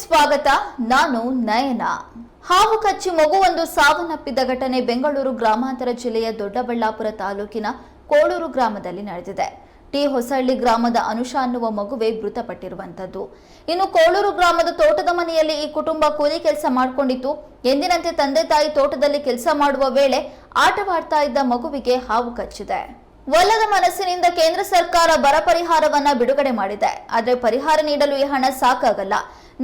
ಸ್ವಾಗತ, ನಾನು ನಯನ. ಹಾವು ಕಚ್ಚಿ ಮಗುವೊಂದು ಸಾವನ್ನಪ್ಪಿದ ಘಟನೆ ಬೆಂಗಳೂರು ಗ್ರಾಮಾಂತರ ಜಿಲ್ಲೆಯ ದೊಡ್ಡಬಳ್ಳಾಪುರ ತಾಲೂಕಿನ ಕೋಳೂರು ಗ್ರಾಮದಲ್ಲಿ ನಡೆದಿದೆ. ಟಿ ಹೊಸಳ್ಳಿ ಗ್ರಾಮದ ಅನುಷಾ ಅನ್ನುವ ಮಗುವೆ ಮೃತಪಟ್ಟಿರುವಂತದ್ದು ಇನ್ನು ಕೋಳೂರು ಗ್ರಾಮದ ತೋಟದ ಮನೆಯಲ್ಲಿ ಈ ಕುಟುಂಬ ಕೂಲಿ ಕೆಲಸ ಮಾಡಿಕೊಂಡಿತ್ತು. ಎಂದಿನಂತೆ ತಂದೆ ತಾಯಿ ತೋಟದಲ್ಲಿ ಕೆಲಸ ಮಾಡುವ ವೇಳೆ ಆಟವಾಡ್ತಾ ಇದ್ದ ಮಗುವಿಗೆ ಹಾವು ಕಚ್ಚಿದೆ. ಒಲ್ಲದ ಮನಸ್ಸಿನಿಂದ ಕೇಂದ್ರ ಸರ್ಕಾರ ಬರ ಪರಿಹಾರವನ್ನ ಬಿಡುಗಡೆ ಮಾಡಿದೆ. ಆದರೆ ಪರಿಹಾರ ನೀಡಲು ಈ ಹಣ ಸಾಕಾಗಲ್ಲ.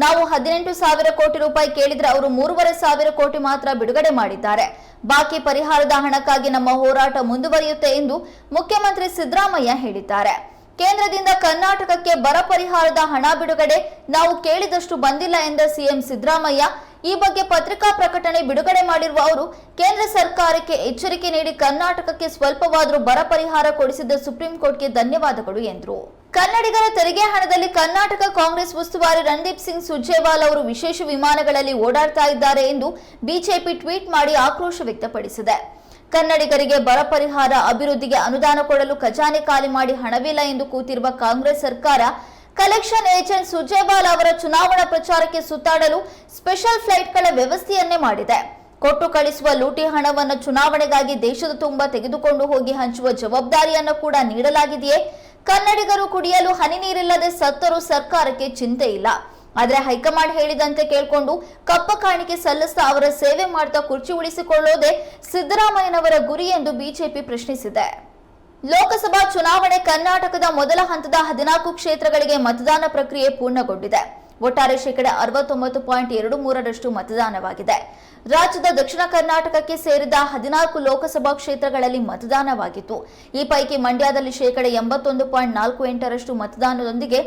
ನಾವು ಹದಿನೆಂಟು ಸಾವಿರ ಕೋಟಿ ರೂಪಾಯಿ ಕೇಳಿದ್ರೆ ಅವರು ಮೂರುವರೆ ಸಾವಿರ ಕೋಟಿ ಮಾತ್ರ ಬಿಡುಗಡೆ ಮಾಡಿದ್ದಾರೆ. ಬಾಕಿ ಪರಿಹಾರದ ಹಣಕ್ಕಾಗಿ ನಮ್ಮ ಹೋರಾಟ ಮುಂದುವರಿಯುತ್ತೆ ಎಂದು ಮುಖ್ಯಮಂತ್ರಿ ಸಿದ್ದರಾಮಯ್ಯ ಹೇಳಿದ್ದಾರೆ. ಕೇಂದ್ರದಿಂದ ಕರ್ನಾಟಕಕ್ಕೆ ಬರ ಪರಿಹಾರದ ಹಣ ಬಿಡುಗಡೆ ನಾವು ಕೇಳಿದಷ್ಟು ಬಂದಿಲ್ಲ ಎಂದ ಸಿಎಂ ಸಿದ್ದರಾಮಯ್ಯ ಈ ಬಗ್ಗೆ ಪತ್ರಿಕಾ ಪ್ರಕಟಣೆ ಬಿಡುಗಡೆ ಮಾಡಿರುವ ಅವರು, ಕೇಂದ್ರ ಸರ್ಕಾರಕ್ಕೆ ಎಚ್ಚರಿಕೆ ನೀಡಿ ಕರ್ನಾಟಕಕ್ಕೆ ಸ್ವಲ್ಪವಾದರೂ ಬರ ಪರಿಹಾರ ಕೊಡಿಸಿದ್ದ ಸುಪ್ರೀಂ ಕೋರ್ಟ್ಗೆ ಧನ್ಯವಾದಗಳು ಎಂದರು. ಕನ್ನಡಿಗರ ತೆರಿಗೆ ಹಣದಲ್ಲಿ ಕರ್ನಾಟಕ ಕಾಂಗ್ರೆಸ್ ಉಸ್ತುವಾರಿ ರಣದೀಪ್ ಸಿಂಗ್ ಸುರ್ಜೇವಾಲ್ ಅವರು ವಿಶೇಷ ವಿಮಾನಗಳಲ್ಲಿ ಓಡಾಡ್ತಾ ಇದ್ದಾರೆ ಎಂದು ಬಿಜೆಪಿ ಟ್ವೀಟ್ ಮಾಡಿ ಆಕ್ರೋಶ ವ್ಯಕ್ತಪಡಿಸಿದೆ. ಕನ್ನಡಿಗರಿಗೆ ಬರ ಪರಿಹಾರ ಅಭಿವೃದ್ಧಿಗೆ ಅನುದಾನ ಕೊಡಲು ಖಜಾನೆ ಖಾಲಿ ಮಾಡಿ ಹಣವಿಲ್ಲ ಎಂದು ಕೂತಿರುವ ಕಾಂಗ್ರೆಸ್ ಸರ್ಕಾರ ಕಲೆಕ್ಷನ್ ಏಜೆಂಟ್ ಸುಜೇಬಾಲ್ ಅವರ ಚುನಾವಣಾ ಪ್ರಚಾರಕ್ಕೆ ಸುತ್ತಾಡಲು ಸ್ಪೆಷಲ್ ಫ್ಲೈಟ್ಗಳ ವ್ಯವಸ್ಥೆಯನ್ನೇ ಮಾಡಿದೆ. ಕೊಟ್ಟು ಕಳಿಸುವ ಲೂಟಿ ಹಣವನ್ನು ಚುನಾವಣೆಗಾಗಿ ದೇಶದ ತುಂಬ ತೆಗೆದುಕೊಂಡು ಹೋಗಿ ಹಂಚುವ ಜವಾಬ್ದಾರಿಯನ್ನು ಕೂಡ ನೀಡಲಾಗಿದೆಯೇ? ಕನ್ನಡಿಗರು ಕುಡಿಯಲು ಹನಿ ನೀರಿಲ್ಲದೆ ಸತ್ತರೂ ಸರ್ಕಾರಕ್ಕೆ ಚಿಂತೆ ಇಲ್ಲ. ಆದರೆ ಹೈಕಮಾಂಡ್ ಹೇಳಿದಂತೆ ಕೇಳಿಕೊಂಡು ಕಪ್ಪ ಕಾಣಿಕೆ ಸಲ್ಲಿಸ್ತಾ ಅವರ ಸೇವೆ ಮಾಡ್ತಾ ಕುರ್ಚಿ ಉಳಿಸಿಕೊಳ್ಳೋದೇ ಸಿದ್ದರಾಮಯ್ಯನವರ ಗುರಿ ಎಂದು ಬಿಜೆಪಿ ಪ್ರಶ್ನಿಸಿದೆ. ಲೋಕಸಭಾ ಚುನಾವಣೆ ಕರ್ನಾಟಕದ ಮೊದಲ ಹಂತದ ಹದಿನಾಲ್ಕು ಕ್ಷೇತ್ರಗಳಿಗೆ ಮತದಾನ ಪ್ರಕ್ರಿಯೆ ಪೂರ್ಣಗೊಂಡಿದೆ. ಒಟ್ಟಾರೆ ಶೇಕಡ ಅರವತ್ತೊಂಬತ್ತು ಪಾಯಿಂಟ್ ಎರಡು ಮೂರರಷ್ಟು ಮತದಾನವಾಗಿದೆ. ರಾಜ್ಯದ ದಕ್ಷಿಣ ಕರ್ನಾಟಕಕ್ಕೆ ಸೇರಿದ ಹದಿನಾಲ್ಕು ಲೋಕಸಭಾ ಕ್ಷೇತ್ರಗಳಲ್ಲಿ ಮತದಾನವಾಗಿತ್ತು. ಈ ಪೈಕಿ ಮಂಡ್ಯದಲ್ಲಿ ಶೇಕಡ ಎಂಬತ್ತೊಂದು ಪಾಯಿಂಟ್ ನಾಲ್ಕು ಎಂಟರಷ್ಟು ಮತದಾನದೊಂದಿಗೆ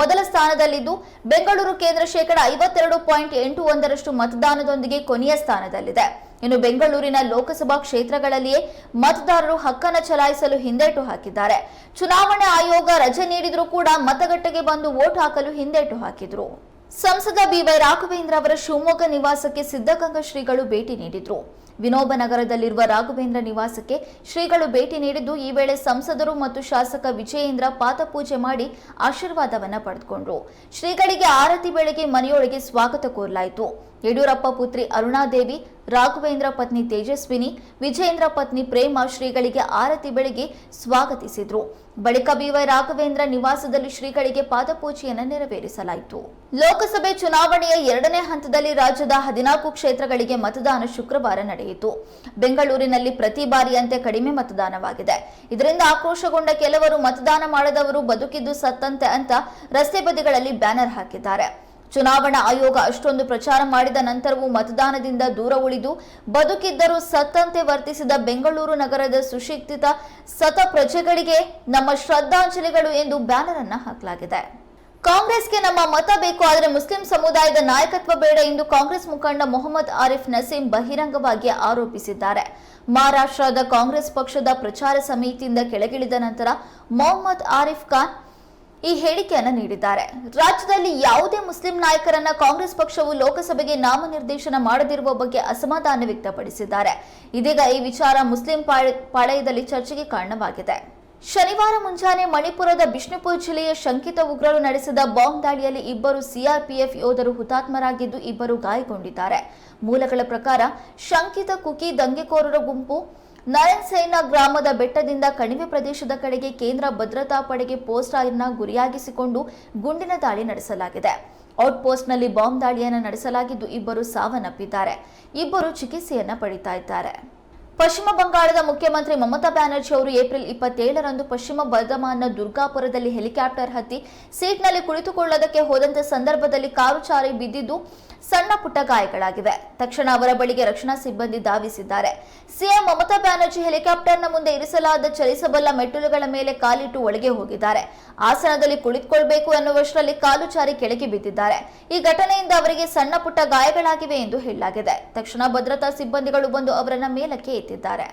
ಮೊದಲ ಸ್ಥಾನದಲ್ಲಿದ್ದು, ಬೆಂಗಳೂರು ಕೇಂದ್ರ ಶೇಕಡ ಐವತ್ತೆರಡು ಪಾಯಿಂಟ್ ಎಂಟು ಒಂದರಷ್ಟು ಮತದಾನದೊಂದಿಗೆ ಕೊನೆಯ ಸ್ಥಾನದಲ್ಲಿದೆ. ಇನ್ನು ಬೆಂಗಳೂರಿನ ಲೋಕಸಭಾ ಕ್ಷೇತ್ರಗಳಲ್ಲಿಯೇ ಮತದಾರರು ಹಕ್ಕನ್ನು ಚಲಾಯಿಸಲು ಹಿಂದೇಟು ಹಾಕಿದ್ದಾರೆ. ಚುನಾವಣೆ ಆಯೋಗ ರಜೆ ನೀಡಿದರೂ ಕೂಡ ಮತಗಟ್ಟೆಗೆ ಬಂದು ವೋಟ್ ಹಾಕಲು ಹಿಂದೇಟು ಹಾಕಿದ್ರು. ಸಂಸದ ಬಿವೈ ರಾಘವೇಂದ್ರ ಅವರ ಶಿವಮೊಗ್ಗ ನಿವಾಸಕ್ಕೆ ಸಿದ್ಧಗಂಗಾ ಶ್ರೀಗಳು ಭೇಟಿ ನೀಡಿದ್ರು. ವಿನೋಬ ನಗರದಲ್ಲಿರುವ ರಾಘವೇಂದ್ರ ನಿವಾಸಕ್ಕೆ ಶ್ರೀಗಳು ಭೇಟಿ ನೀಡಿದ್ದು, ಈ ವೇಳೆ ಸಂಸದರು ಮತ್ತು ಶಾಸಕ ವಿಜಯೇಂದ್ರ ಪಾತಪೂಜೆ ಮಾಡಿ ಆಶೀರ್ವಾದವನ್ನ ಪಡೆದುಕೊಂಡ್ರು. ಶ್ರೀಗಳಿಗೆ ಆರತಿ ಬೆಳಗ್ಗೆ ಮನೆಯೊಳಗೆ ಸ್ವಾಗತ ಕೋರಲಾಯಿತು. ಯಡಿಯೂರಪ್ಪ ಪುತ್ರಿ ಅರುಣಾದೇವಿ ರಾಘವೇಂದ್ರ ಪತ್ನಿ ತೇಜಸ್ವಿನಿ, ವಿಜಯೇಂದ್ರ ಪತ್ನಿ ಪ್ರೇಮ ಶ್ರೀಗಳಿಗೆ ಆರತಿ ಬೆಳಗ್ಗೆ ಸ್ವಾಗತಿಸಿದ್ರು. ಬಳಿಕ ಬಿವೈ ರಾಘವೇಂದ್ರ ನಿವಾಸದಲ್ಲಿ ಶ್ರೀಗಳಿಗೆ ಪಾದಪೂಜೆಯನ್ನು ನೆರವೇರಿಸಲಾಯಿತು. ಲೋಕಸಭೆ ಚುನಾವಣೆಯ ಎರಡನೇ ಹಂತದಲ್ಲಿ ರಾಜ್ಯದ ಹದಿನಾಲ್ಕು ಕ್ಷೇತ್ರಗಳಿಗೆ ಮತದಾನ ಶುಕ್ರವಾರ ನಡೆಯಿತು. ಬೆಂಗಳೂರಿನಲ್ಲಿ ಪ್ರತಿ ಬಾರಿಯಂತೆ ಕಡಿಮೆ ಮತದಾನವಾಗಿದೆ. ಇದರಿಂದ ಆಕ್ರೋಶಗೊಂಡ ಕೆಲವರು ಮತದಾನ ಮಾಡದವರು ಬದುಕಿದ್ದು ಸತ್ತಂತೆ ಅಂತ ರಸ್ತೆ ಬದಿಗಳಲ್ಲಿ ಬ್ಯಾನರ್ ಹಾಕಿದ್ದಾರೆ. ಚುನಾವಣಾ ಆಯೋಗ ಅಷ್ಟೊಂದು ಪ್ರಚಾರ ಮಾಡಿದ ನಂತರವೂ ಮತದಾನದಿಂದ ದೂರ ಉಳಿದು ಬದುಕಿದ್ದರೂ ಸತ್ತಂತೆ ವರ್ತಿಸಿದ ಬೆಂಗಳೂರು ನಗರದ ಸುಶಿಕ್ಷಿತ ಸತ ಪ್ರಜೆಗಳಿಗೆ ನಮ್ಮ ಶ್ರದ್ಧಾಂಜಲಿಗಳು ಎಂದು ಬ್ಯಾನರ್ ಅನ್ನ ಹಾಕಲಾಗಿದೆ. ಕಾಂಗ್ರೆಸ್ಗೆ ನಮ್ಮ ಮತ ಬೇಕು, ಆದರೆ ಮುಸ್ಲಿಂ ಸಮುದಾಯದ ನಾಯಕತ್ವ ಬೇಡ ಎಂದು ಕಾಂಗ್ರೆಸ್ ಮುಖಂಡ ಮೊಹಮ್ಮದ್ ಆರಿಫ್ ನಸೀಂ ಬಹಿರಂಗವಾಗಿ ಆರೋಪಿಸಿದ್ದಾರೆ. ಮಹಾರಾಷ್ಟ್ರದ ಕಾಂಗ್ರೆಸ್ ಪಕ್ಷದ ಪ್ರಚಾರ ಸಮಿತಿಯಿಂದ ಕೆಳಗಿಳಿದ ನಂತರ ಮೊಹಮ್ಮದ್ ಆರಿಫ್ ಖಾನ್ ಈ ಹೇಳಿಕೆಯನ್ನು ನೀಡಿದ್ದಾರೆ. ರಾಜ್ಯದಲ್ಲಿ ಯಾವುದೇ ಮುಸ್ಲಿಂ ನಾಯಕರನ್ನ ಕಾಂಗ್ರೆಸ್ ಪಕ್ಷವು ಲೋಕಸಭೆಗೆ ನಾಮನಿರ್ದೇಶನ ಮಾಡದಿರುವ ಬಗ್ಗೆ ಅಸಮಾಧಾನ ವ್ಯಕ್ತಪಡಿಸಿದ್ದಾರೆ. ಇದೀಗ ಈ ವಿಚಾರ ಮುಸ್ಲಿಂ ಪಾಳ- ಪಾಳಯದಲ್ಲಿ ಚರ್ಚೆಗೆ ಕಾರಣವಾಗಿದೆ. ಶನಿವಾರ ಮುಂಜಾನೆ ಮಣಿಪುರದ ಬಿಷ್ಣುಪುರ್ ಜಿಲ್ಲೆಯ ಶಂಕಿತ ಉಗ್ರರು ನಡೆಸಿದ ಬಾಂಬ್ ದಾಳಿಯಲ್ಲಿ ಇಬ್ಬರು ಸಿಆರ್ಪಿಎಫ್ ಯೋಧರು ಹುತಾತ್ಮರಾಗಿದ್ದು ಇಬ್ಬರು ಗಾಯಗೊಂಡಿದ್ದಾರೆ. ಮೂಲಗಳ ಪ್ರಕಾರ ಶಂಕಿತ ಕುಕಿ ದಂಗೆಕೋರರ ಗುಂಪು ನಯನ್ಸೈನ ಗ್ರಾಮದ ಬೆಟ್ಟದಿಂದ ಕಣಿವೆ ಪ್ರದೇಶದ ಕಡೆಗೆ ಕೇಂದ್ರ ಭದ್ರತಾ ಪಡೆಗೆ ಪೋಸ್ಟ್ ಆಯ್ನ ಗುರಿಯಾಗಿಸಿಕೊಂಡು ಗುಂಡಿನ ದಾಳಿ ನಡೆಸಲಾಗಿದೆ. ಔಟ್ ಪೋಸ್ಟ್ನಲ್ಲಿ ಬಾಂಬ್ ದಾಳಿಯನ್ನು ನಡೆಸಲಾಗಿದ್ದು ಇಬ್ಬರು ಸಾವನ್ನಪ್ಪಿದ್ದಾರೆ. ಇಬ್ಬರು ಚಿಕಿತ್ಸೆಯನ್ನು ಪಡಿತಾ ಇದ್ದಾರೆ. ಪಶ್ಚಿಮ ಬಂಗಾಳದ ಮುಖ್ಯಮಂತ್ರಿ ಮಮತಾ ಬ್ಯಾನರ್ಜಿ ಅವರು ಏಪ್ರಿಲ್ ಇಪ್ಪತ್ತೇಳರಂದು ಪಶ್ಚಿಮ ಬರ್ಧಮಾನ್ನ ದುರ್ಗಾಪುರದಲ್ಲಿ ಹೆಲಿಕಾಪ್ಟರ್ ಹತ್ತಿ ಸೀಟ್ನಲ್ಲಿ ಕುಳಿತುಕೊಳ್ಳೋದಕ್ಕೆ ಹೋದಂತೆ ಸಂದರ್ಭದಲ್ಲಿ ಕಾರು ಚಾರಿ ಬಿದ್ದಿದ್ದು ಸಣ್ಣ ಪುಟ್ಟ ಗಾಯಗಳಾಗಿವೆ. ತಕ್ಷಣ ಅವರ ಬಳಿಗೆ ರಕ್ಷಣಾ ಸಿಬ್ಬಂದಿ ಧಾವಿಸಿದ್ದಾರೆ. ಸಿಎಂ ಮಮತಾ ಬ್ಯಾನರ್ಜಿ ಹೆಲಿಕಾಪ್ಟರ್ನ ಮುಂದೆ ಇರಿಸಲಾದ ಚಲಿಸಬಲ್ಲ ಮೆಟ್ಟಿಲುಗಳ ಮೇಲೆ ಕಾಲಿಟ್ಟು ಒಳಗೆ ಹೋಗಿದ್ದಾರೆ. ಆಸನದಲ್ಲಿ ಕುಳಿತುಕೊಳ್ಬೇಕು ಎನ್ನುವಷ್ಟರಲ್ಲಿ ಕಾಲು ಚಾರಿ ಕೆಳಗೆ ಬಿದ್ದಿದ್ದಾರೆ. ಈ ಘಟನೆಯಿಂದ ಅವರಿಗೆ ಸಣ್ಣ ಪುಟ್ಟ ಗಾಯಗಳಾಗಿವೆ ಎಂದು ಹೇಳಲಾಗಿದೆ. ತಕ್ಷಣ ಭದ್ರತಾ ಸಿಬ್ಬಂದಿಗಳು ಬಂದು ಅವರನ್ನ ಮೇಲಕ್ಕೆ ಎತ್ತಿದ್ದಾರೆ